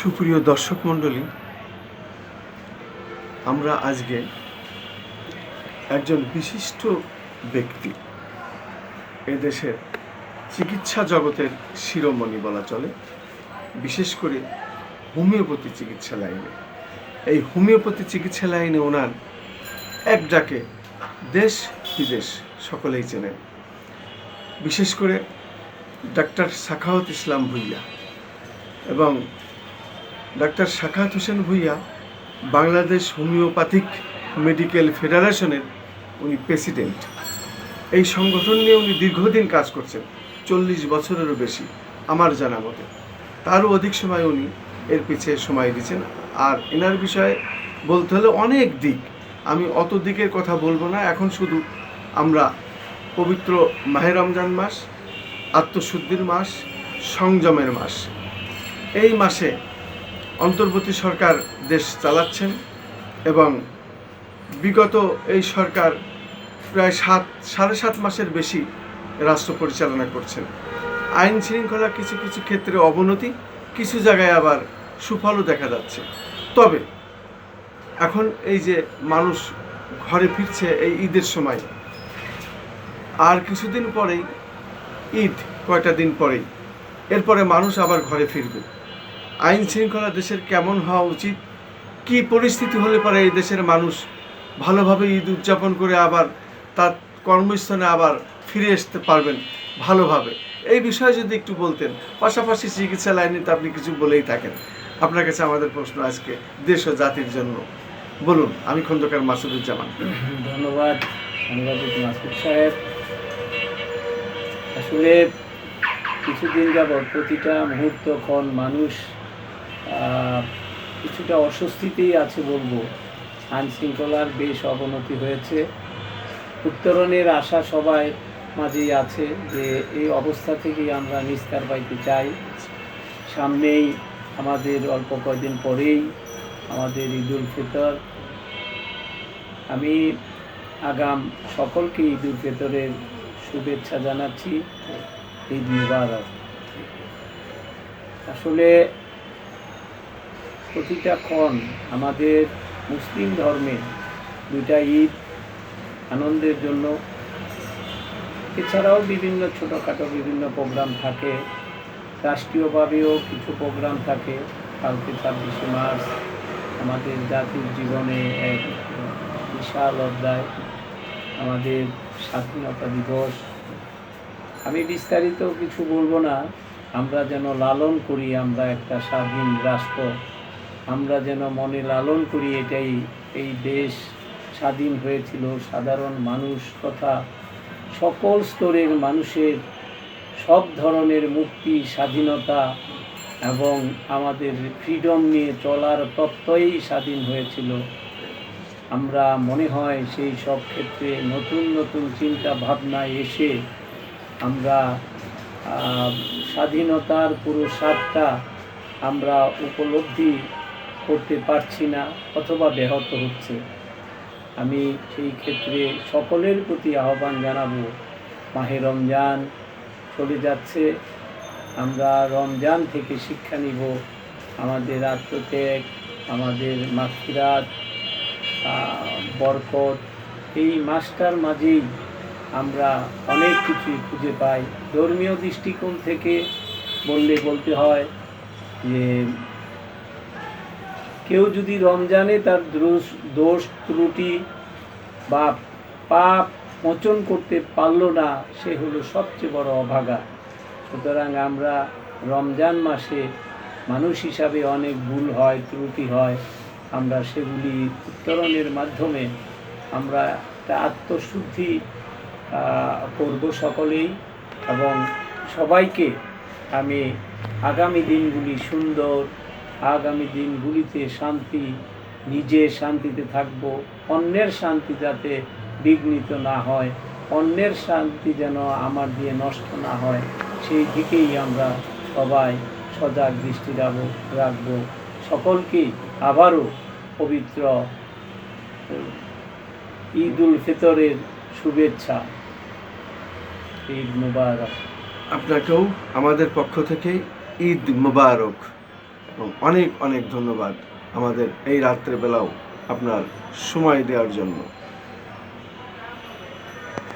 সুপ্রিয় দর্শক মণ্ডলী, আমরা আজকে একজন বিশিষ্ট ব্যক্তি এদেশের চিকিৎসা জগতের শিরোমণি বলা চলে, বিশেষ করে হোমিওপ্যাথি চিকিৎসা লাইনে এই হোমিওপ্যাথি চিকিৎসা লাইনে ওনার এক ডাকে দেশ বিদেশ সকলেই চেনেন। বিশেষ করে ডাক্তার সাখাওয়াত ইসলাম ভুইয়া এবং doctor Sakhawat Hossain Bhuiyan Bangladesh homeopathic medical ফেডারেশনের উনি প্রেসিডেন্ট। এই সংগঠন নিয়ে উনি দীর্ঘদিন কাজ করছেন, চল্লিশ বছরেরও বেশি, আমার জানা মতে। তারও অধিক সময় উনি এর পিছিয়ে সময় দিচ্ছেন। আর এনার বিষয়ে বলতে হলে অনেক দিক, আমি অত দিকের কথা বলব না। এখন শুধু আমরা পবিত্র মাহে রমজান মাস, আত্মশুদ্ধির মাস, সংযমের মাস। এই মাসে অন্তর্বর্তী সরকার দেশ চালাচ্ছেন এবং বিগত এই সরকার প্রায় সাত, সাড়ে সাত মাসের বেশি রাষ্ট্র পরিচালনা করছেন। আইন শৃঙ্খলা কিছু কিছু ক্ষেত্রে অবনতি, কিছু জায়গায় আবার সুফলও দেখা যাচ্ছে। তবে এখন এই যে মানুষ ঘরে ফিরছে এই ঈদের সময়, আর কিছুদিন পরেই, ঈদ কয়টা দিন পরেই, এরপরে মানুষ আবার ঘরে ফিরবে। আইন শৃঙ্খলা দেশের কেমন হওয়া উচিত? কি পরিস্থিতি হলে পরে এই দেশের মানুষ ভালোভাবে ঈদ উদযাপন করে আবার তার কর্মস্থানে আবার ফিরে আসতে পারবেন ভালোভাবে? এই বিষয়ে যদি একটু বলতেন পাশাপাশি চিকিৎসা লাইনে তো আপনি কিছু বলেই থাকেন। আপনার কাছে আমাদের প্রশ্ন আজকে দেশ ও জাতির জন্য। বলুন আমি খন্দকার মাসুদুজ্জামান। ধন্যবাদ সাহেব। আসলে কিছুদিন যাবৎ প্রতিটা মুহূর্তক্ষণ মানুষ আহ, কিছুটা অস্বস্তিতেই আছে বলব। আইন শৃঙ্খলার বেশ অবনতি হয়েছে। উত্তরণের আশা সবাই মাঝেই আছে যে এই অবস্থা থেকেই আমরা নিস্তার পাইতে চাই। সামনেই আমাদের অল্প কয়দিন পরেই আমাদের ঈদুল ফিতর। আমি আগাম সকলকে ঈদ উল ফিতরের শুভেচ্ছা জানাচ্ছি। ঈদ মুবারক। আসলে প্রতিটা ক্ষণ আমাদের মুসলিম ধর্মে দুইটা ঈদ আনন্দের জন্য। এছাড়াও বিভিন্ন ছোটোখাটো বিভিন্ন প্রোগ্রাম থাকে। রাষ্ট্রীয়ভাবেও কিছু প্রোগ্রাম থাকে। কালকে ছাব্বিশে মার্চ আমাদের জাতির জীবনে এক বিশাল অধ্যায়, আমাদের স্বাধীনতা দিবস। আমি বিস্তারিত কিছু বলব না। আমরা যেন লালন করি, আমরা একটা স্বাধীন রাষ্ট্র আমরা যেন মনে লালন করি এটাই, এই দেশ স্বাধীন হয়েছিল, সাধারণ মানুষ তথা সকল স্তরের মানুষের সব ধরনের মুক্তি, স্বাধীনতা এবং আমাদের ফ্রিডম নিয়ে চলার তত্ত্বই স্বাধীন হয়েছিল। আমরা মনে হয় সেই সব ক্ষেত্রে নতুন নতুন চিন্তা ভাবনা এসে আমরা স্বাধীনতার পুরো স্বাদটা আমরা উপলব্ধি করতে পারছি না অথবা ব্যাহত হচ্ছে। আমি সেই ক্ষেত্রে সকলের প্রতি আহ্বান জানাব, মাহে রমজান চলে যাচ্ছে, আমরা রমজান থেকে শিক্ষা নিব, আমাদের আত্মত্যাগ, আমাদের মাখিরাত বরকত। এই মাসটার মাঝেই আমরা অনেক কিছুই খুঁজে পাই। ধর্মীয় দৃষ্টিকোণ থেকে বললে বলতে হয় যে কেউ যদি রমজানে তার দোষ দোষ, ত্রুটি বা পাপ মোচন করতে পারল না, সে হলো সবচেয়ে বড় অভাগা। সুতরাং আমরা রমজান মাসে মানুষ হিসাবে অনেক ভুল হয়, ত্রুটি হয়, আমরা সেগুলি উত্তরণের মাধ্যমে আমরা একটা আত্মশুদ্ধি করব সকলেই এবং সবাইকে আমি আগামী দিনগুলি সুন্দর আগামী দিনগুলিতে শান্তি, নিজে শান্তিতে থাকব, অন্যের শান্তি যাতে বিঘ্নিত না হয়, অন্যের শান্তি যেন আমার দিয়ে নষ্ট না হয়, সেই দিকেই আমরা সবাই সজাগ দৃষ্টি রাখব। সকলকেই আবারও পবিত্র ঈদ উল ফিতরের শুভেচ্ছা। ঈদ মুবারক। আপনাকেও আমাদের পক্ষ থেকে ঈদ মুবারক। এবং অনেক অনেক ধন্যবাদ আমাদের এই রাত্রেবেলাও আপনার সময় দেওয়ার জন্য।